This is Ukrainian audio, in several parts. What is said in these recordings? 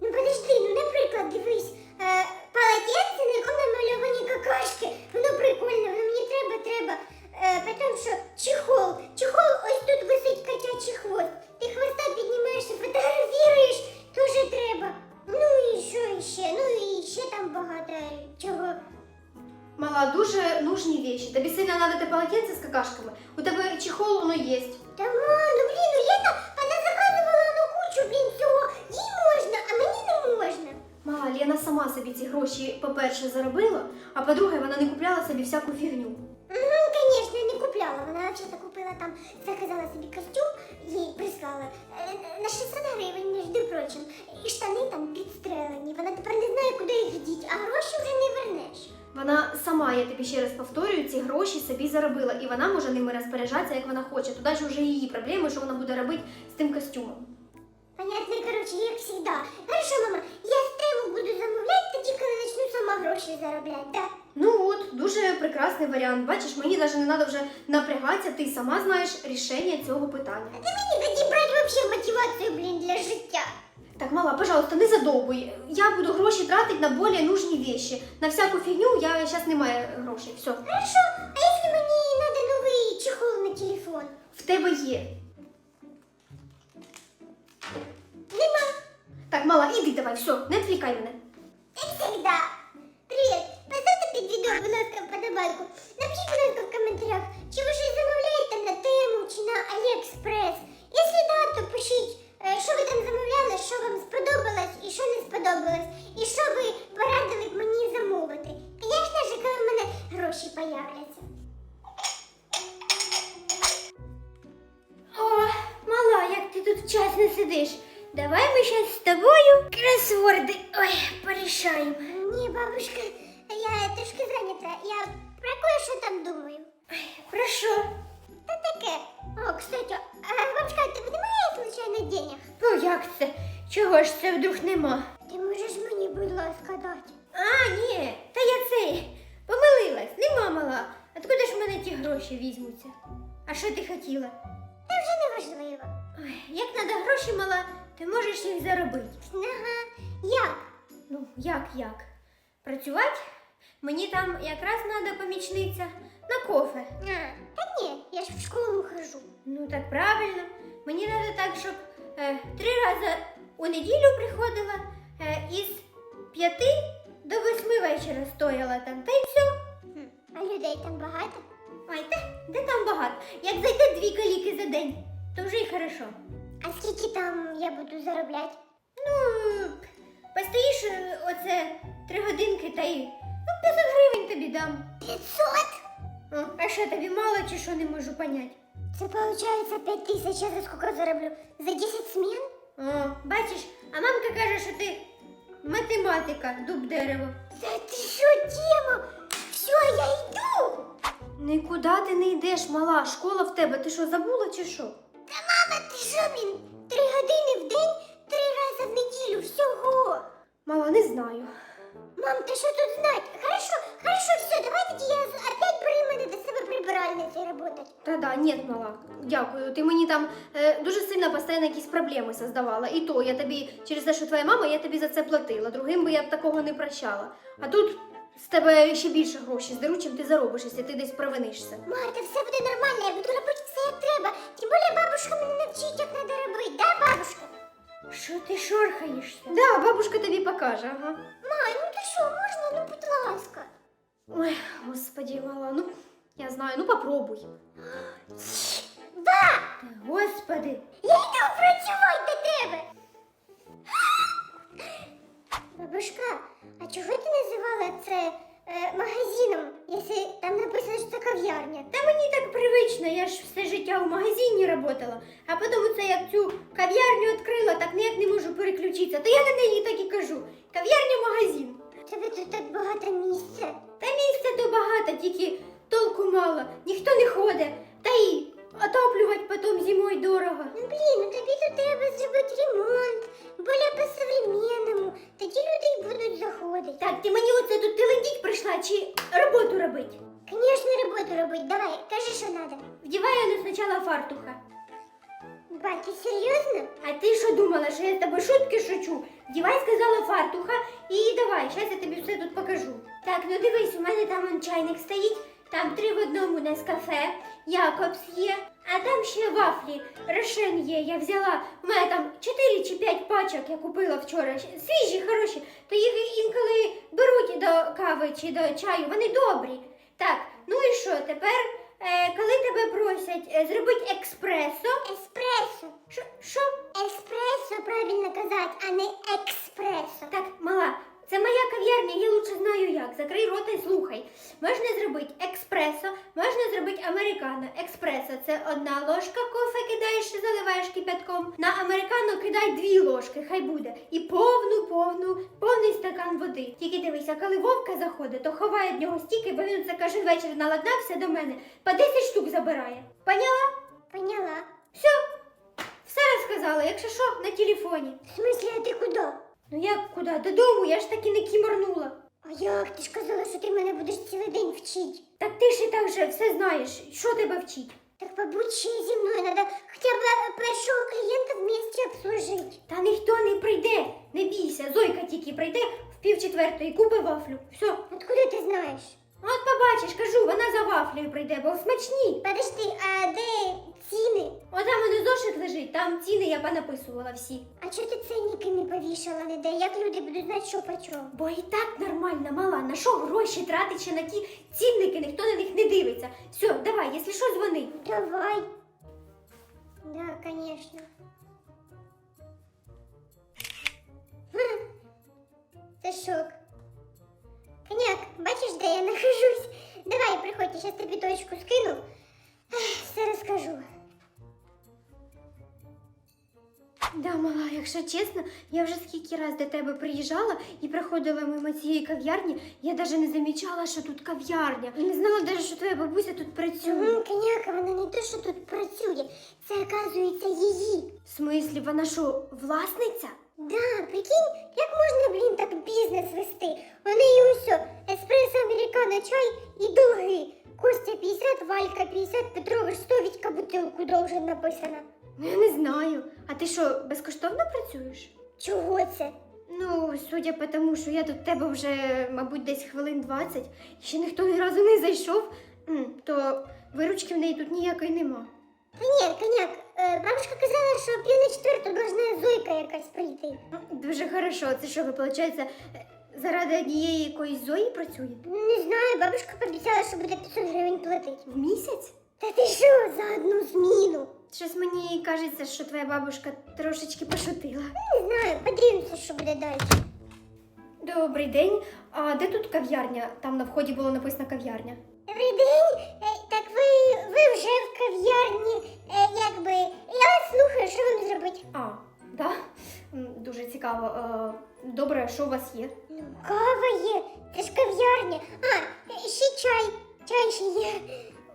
Що ти гроші, по-перше, заробила, а по-друге, вона не купляла собі всяку фігню. Ну, конечно, не купляла. Вона вообще-то купила там, заказала собі костюм, їй прислала е, на 600 гривень, між прочим. І штани там підстрелені. Вона тепер не знає, куди їх діть, а гроші вже не вернеш. Вона сама, я тобі ще раз повторюю, ці гроші собі заробила, і вона може ними розпоряджатися, як вона хоче. Туди ж вже її проблеми, що вона буде робити з тим костюмом. Понятно, короче, як завжди. Хорошо, мама, заробляти, да? Ну от, дуже прекрасний варіант. Бачиш, мені навіть не треба вже напрягатися, ти сама знаєш рішення цього питання. Та мені тоді брати вообще мотивацію, блін, для життя. Так, мала, пожалуйста, не задовбуй. Я буду гроші тратити на більш нужні вещи. На всяку фігню я зараз немає грошей. Все. Хорошо, а якщо мені треба новий чехол на телефон? В тебе є. Нема. Так, мала, іди давай, все, не відвлікай мене. Тут вчасно сидиш. Давай ми зараз з тобою кросворди ой, порішаємо. Ні, бабушка, я трошки зайнята. Я про кое-що там думаю. Ой, Про що? Та таке. О, кстати, а, бабушка, а тебе немає случайно денег? Ну як це? Чого ж це вдруг нема? Ти можеш мені, будь ласка, дати? А, ні, та я це помилилась, нема мала. Откуда ж в мене ті гроші візьмуться? А що ти хотіла? Та вже не важливо. Ой, як треба гроші мала, ти можеш їх заробити. Ага, як? Ну, як як? Працювати? Мені там якраз треба помічниця на кофе. А, та ні, я ж в школу хожу. Ну так правильно. Мені треба так, щоб е, три рази у неділю приходила е, із п'яти до восьми вечора стояла там. Та й все. А людей там багато? Ай, та де там багато. Як зайде дві каліки за день, то вже й хорошо. А скільки там я буду заробляти? Ну, постоїш е, оце три годинки та й ну, 500 гривень тобі дам. 500? О, а що тобі мало чи що не можу понять? Це виходить 5 тисяч, я за скільки зароблю? За 10 змін? О, бачиш, а мамка каже, що ти математика, дуб дерево. Та ти що, Тема? Все, я йду. Нікуди ти не йдеш, мала. Школа в тебе. Ти що, забула чи що? Що, блін? Три години в день, три рази в неділю, всього. Мала, не знаю. Мам, ти що тут знать? Хорошо, хорошо, все, давай тоді я з- опять бери мене до себе прибиральницею работать. Та да, ні, мала, дякую. Ти мені там е, дуже сильно постійно якісь проблеми создавала. І то я тобі через те, що твоя мама, я тобі за це платила. Другим би я б такого не прощала. А тут з тебе ще більше грошей здеруть, чим ти заробиш, якщо ти десь провинишся. Марта, все буде нормально, я буду робити як треба. Тим більше бабушка мене навчить, як треба робити, да, бабушка? Що ти шорхаєшся? Да, бабушка тобі покаже, ага. Май, ну ти що, можна, ну будь ласка. Ой, господі, мала, ну я знаю, ну попробуй. Да, Та, Господи, я йду працювати до тебе. Бабушка, а чого ти називала це магазином, якщо там написано, що це кав'ярня? та мені так привично, я ж все життя у магазині працювала, а потім це як цю кав'ярню відкрила, так ніяк не можу переключитися. То я на неї так і кажу. Кав'ярня-магазин. Тебе тут так багато місця. Та місця то багато, тільки толку мало, ніхто не ходить. Та й отоплювати потім зимою дорого. Ну блін, ну тобі тут треба зробити фартуха. Ба, ти серйозно? А ти що думала, що я з тобою шутки шучу? Вдівай, сказала фартуха, і давай, зараз я тобі все тут покажу. Так, ну дивись, у мене там он чайник стоїть, там три в одному Нескафе, Якобс є, а там ще вафлі, Рошен є. Я взяла, у мене там 4 чи 5 пачок я купила вчора, свіжі, хороші, то їх інколи беруть до кави чи до чаю, вони добрі. Так, ну і що, тепер, коли тебе просять е, зробити експресо, Еспресо. що? Еспресо правильно казати, а не експресо. Так, мала, це моя кав'ярня, я лучше знаю як. Закрий рота і слухай. Можна зробити експресо, можна зробити американо. Експресо це одна ложка кофе кидаєш і заливаєш кипятком. На американо кидай дві ложки, хай буде. І повну, повну, повний стакан води. Тільки дивися, коли вовка заходить, то ховає від нього стільки, бо він це кожен вечір наладнався до мене, по 10 штук забирає. Поняла? Поняла. Все, все розказала, якщо що, на телефоні. В смысле, а ти куди? Ну як куди? Додому, я ж таки не кімарнула. А як? Ти ж казала, що ти мене будеш цілий день вчити. Так ти ж і так вже все знаєш, що тебе вчить. Так побудь зі мною, надо хоча б першого клієнта в місті обслужити. Та ніхто не прийде, не бійся, Зойка тільки прийде в пів четвертої, купи вафлю. Все. Откуда ти знаєш? От побачиш, кажу, вона за вафлею прийде, бо смачні. Подожди, а де ціни? Отам воно зошит лежить, там ціни я понаписувала всі. А чого ти ценники не повішала ніде? Як люди будуть знати, що по чому? Бо і так нормально, мала, на що гроші тратить ще на ті цінники, ніхто на них не дивиться. Все, давай, якщо що, дзвони. Давай. Да, конечно. Це шок. Коняк, бачиш, де я нахожусь? Давай, приходь, я зараз тобі точку скину. Все розкажу. Да, мала, якщо чесно, я вже скільки раз до тебе приїжджала і проходила мимо цієї кав'ярні, я навіть не замічала, що тут кав'ярня. І не знала навіть, що твоя бабуся тут працює. Угу, коняка, вона не те, що тут працює. Це, оказується, її. В смислі, вона що, власниця? Да, прикинь, як можна, блін, так бізнес вести? У неї усе, еспресо, американо, чай і долги. Костя 50, Валька 50, Петрович 100, Вітька бутилку должен написано. Ну, я не знаю. А ти що, безкоштовно працюєш? Чого це? Ну, судя по тому, що я тут тебе вже, мабуть, десь хвилин 20, і ще ніхто ні разу не зайшов, м, то виручки в неї тут ніякої нема. Та ні, коняк, е, бабушка казала, що пів на четверту должна зойка якась прийти. Ну, Дуже хорошо. Це що, ви, виходить, заради однієї якоїсь зої працює? Не знаю, бабушка пообіцяла, що буде 500 гривень платити. В місяць? Та ти що, за одну зміну? Щось мені кажеться, що твоя бабушка трошечки пошутила. Не знаю, подивимося, що буде далі. Добрий день. А де тут кав'ярня? Там на вході було написано кав'ярня. Добрий день. Ви, вже в кав'ярні, е, якби. Я слухаю, що вам зробити? А, да? М, Дуже цікаво. Е, Добре, що у вас є? Ну, кава є, це ж кав'ярня. А, е, ще чай. Чай ще є.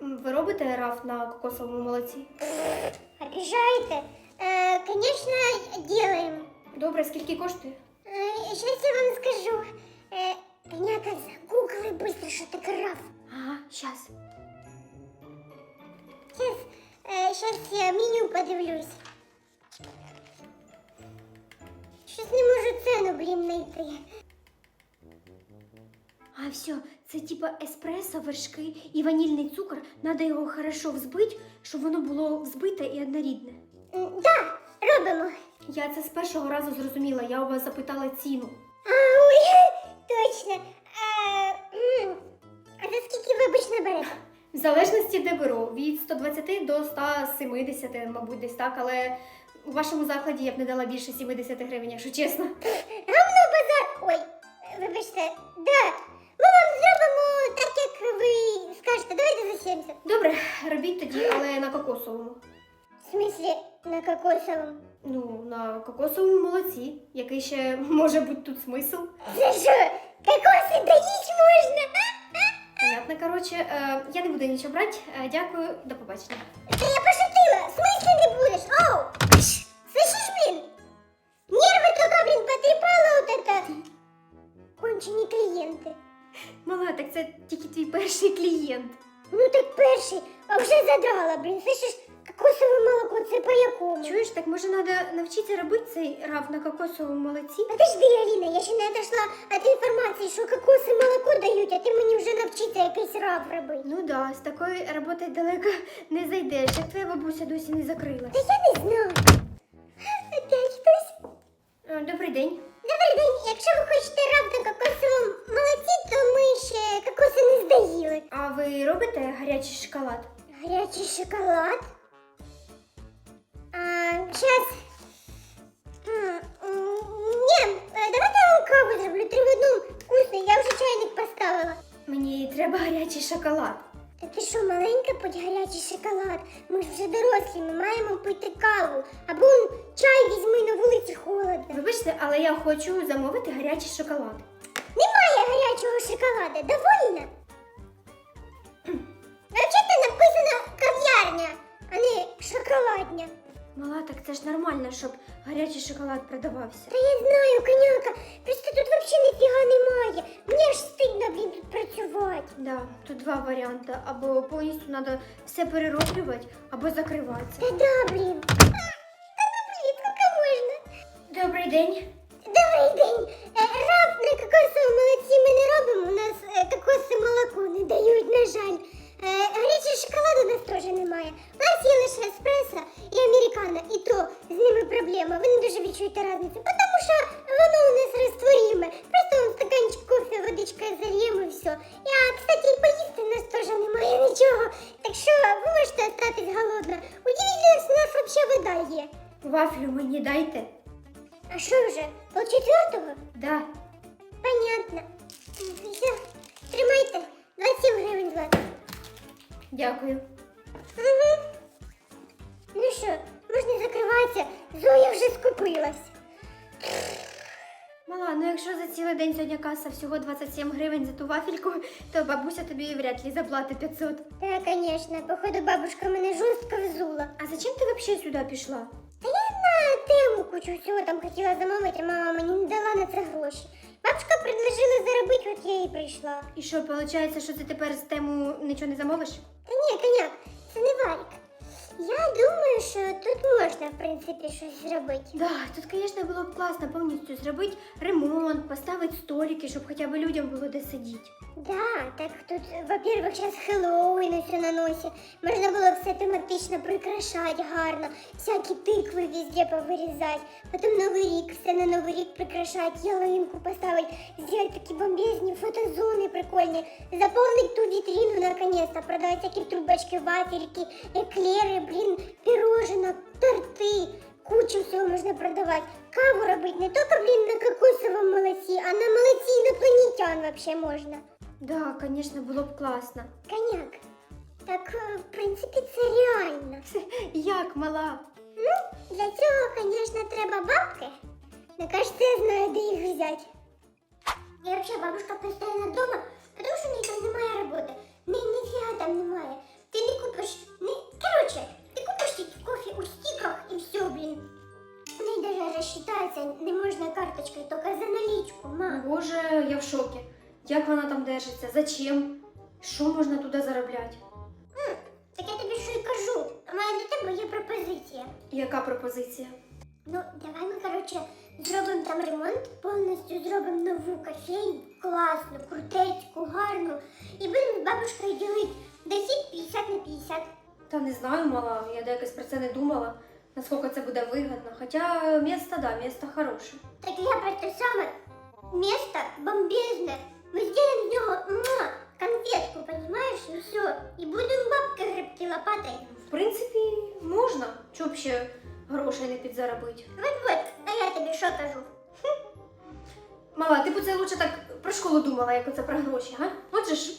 М, Ви робите раф на кокосовому молоці? Обіжаєте? Е, Конечно, делаем. Добре, скільки коштує? Е, Щас я вам скажу. Е, Коняка, загугли быстро, що таке раф. Ага, щас. Щас, е, щас я меню подивлюсь. Щось не можу ціну, блін, знайти. А все, це типа еспресо, вершки і ванільний цукор. Надо його хорошо взбити, щоб воно було взбите і однорідне. М, Да, робимо. Я це з першого разу зрозуміла. Я у вас запитала ціну. А, ой, точно. А, м, а за скільки ви обично берете? В залежності де беру, від 120 до 170, мабуть, десь так, але у вашому закладі я б не дала більше 70 гривень, якщо чесно. Гавно базар. Ой, вибачте, да. Ми вам зробимо так, як ви скажете. Давайте за 70. Добре, робіть тоді, але на кокосовому. В смислі, на кокосовому? Ну, на кокосовому молоці. Який ще може бути тут смисл? Це що, кокоси доїть можна? Понятно, коротше, е, я не буду нічого брати. Е, дякую, до побачення. Та я пошутила, в смысле не будешь? Оу! Слышишь, блин? Нервы только, блин, потрепала вот это. Кончені клієнти. Мала, так це тільки твій перший клієнт. Ну так перший, а вже задрала, блін. Слышиш, кокосове молоко, це по якому? Чуєш, так може треба навчитися робити цей раф на кокосовому молоці? Подожди, Аліна, я ще не дошла від інформації, що кокоси молоко дають, а ти мені вже навчиться якийсь раб робити. Ну да, з такої роботи далеко не зайдеш, як твоя бабуся досі не закрила. Та я не знаю. Опять хтось. Е, Добрий день. Добрий день, якщо ви хочете Робите гарячий шоколад? Гарячий шоколад. А, сейчас. Ні, е, давайте я вам каву зроблю. Три в одному вкусний. Я вже чайник поставила. Мені треба гарячий шоколад. Та ти що, маленька, пить гарячий шоколад? Ми ж вже дорослі, ми маємо пити каву. Або чай візьми на вулиці холодно. Вибачте, але я хочу замовити гарячий шоколад. Немає гарячого шоколада, довольно? Кав'ярня, а не шоколадня. Мала, так це ж нормально, щоб гарячий шоколад продавався. Та я знаю, коняка, просто тут взагалі ніфіга немає. Мені аж стидно, блін, тут працювати. Да, тут два варіанти. Або повністю треба все перероблювати, або закриватися. Та да, блін. А, Та ну, блін, скільки можна? Добрий день. Добрий день. Е, Раб на кокосовому молоці ми не робимо. У нас е, кокоси молоко не дають, на жаль. Е, у нас теж немає. У нас є лише еспресо і американо, і то з ними проблема. Ви не дуже відчуєте різницю, тому що воно у нас розтворіме. Просто он стаканчик кофе, водичка зальємо і все. Я, кстати, і поїсти у нас теж немає нічого. Так що ви можете остатись голодна. Удивительно, що у нас взагалі вода є. Вафлю мені дайте. А що вже? Полчетвертого? Да. Понятно. Все, тримайте. 27 гривень 20. Дякую. Угу. Ну що, можна закриватися. Зоя вже скупилась. Мала, ну якщо за цілий день сьогодні каса всього 27 гривень за ту вафельку, то бабуся тобі вряд ли заплатить 500. Так, конечно, походу бабушка мене жорстко взула. А зачем ти взагалі сюди пішла? Та я на тему кучу всього там хотіла замовити, мама мені не дала на це гроші. Бабушка предложила заробити, от я і прийшла. І що, виходить, що ти тепер з тему нічого не замовиш? Та ні, коняк, це не варік. Я думаю, що тут можна, в принципі, щось зробити. Да, тут, звісно, було б класно повністю зробити ремонт, поставити столики, щоб хоча б людям було де сидіти. Да, так тут, во-первых, сейчас Хэллоуін все на носі. Можна було все тематично прикрашати гарно, всякі тикви везде повирізати. Потім Новий рік, все на Новий рік прикрашати, ялинку поставити, зробити такі бомбезні фотозони прикольні, заповнити ту вітрину наконец-то, продавати всякі трубочки, вафельки, еклери, блін, пирожена, торти. Кучу всього можна продавати. Каву робити не тільки, блін, на кокосовому молоці, а на молоці інопланетян вообще можна. Да, звісно, було б класно. Коняк. Так, е, в принципі, це реально. Як мала? Ну, для цього, звісно, треба бабки. Но кажется, я знаю, де їх взяти. Я вообще бабушка постійно вдома, тому що в неї там немає роботи. Ні, ніфіга там немає. Ти не купиш, не... Короче, тільки кофе у стіках і все, блін. В неї даже розчитається не можна карточкою, тільки за налічку, мам. Боже, я в шокі. Як вона там держиться? Зачем? Що можна туди заробляти? М, Так я тобі що й кажу. У мене до тебе є пропозиція. Яка пропозиція? Ну, давай ми, коротше, зробимо там ремонт, повністю зробимо нову кофейню, класну, крутецьку, гарну. І будемо з бабушкою ділити 10 50 на 50. Та не знаю, мала, я якось про це не думала, наскільки це буде вигідно. Хоча місто, да, місто хороше. Так я про те саме. Место бомбезне. Ми зробимо з нього муа, конфетку, понимаешь, і все. І будемо бабки гребти лопатой. В принципі, можна. Чоб ще грошей не підзаробити. Вот-вот, а я тобі що кажу? Мала, ти б це лучше так про школу думала, як оце про гроші, га? Отже ж,